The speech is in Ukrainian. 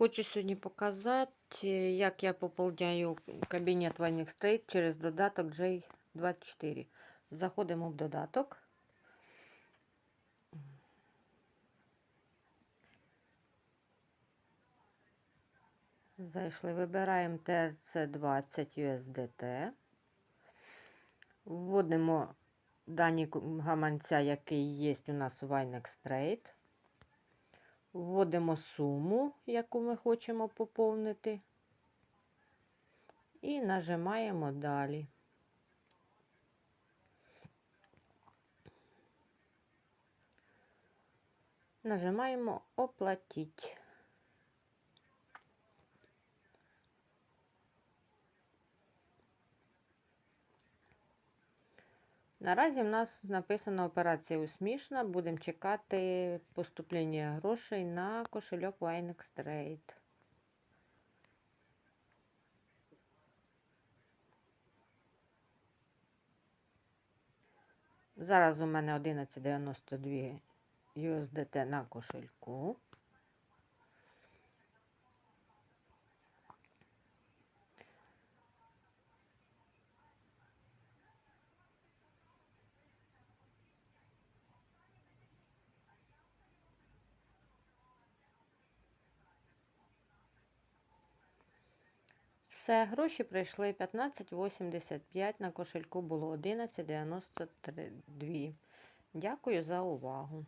Хочу сьогодні показати, як я поповняю кабінет Wine State через додаток J24. Заходимо в додаток. Зайшли, вибираємо TRC20 USDT. Вводимо дані гаманця, який є у нас у Winex Trade. Вводимо суму, яку ми хочемо поповнити. І нажимаємо далі. Нажимаємо оплатить. Наразі в нас написано операція успішна. Будемо чекати поступлення грошей на кошельок Winex Trade. Зараз у мене 11,92 USDT на кошельку. Все, гроші прийшли 15,85, на кошельку було 11,92. Дякую за увагу.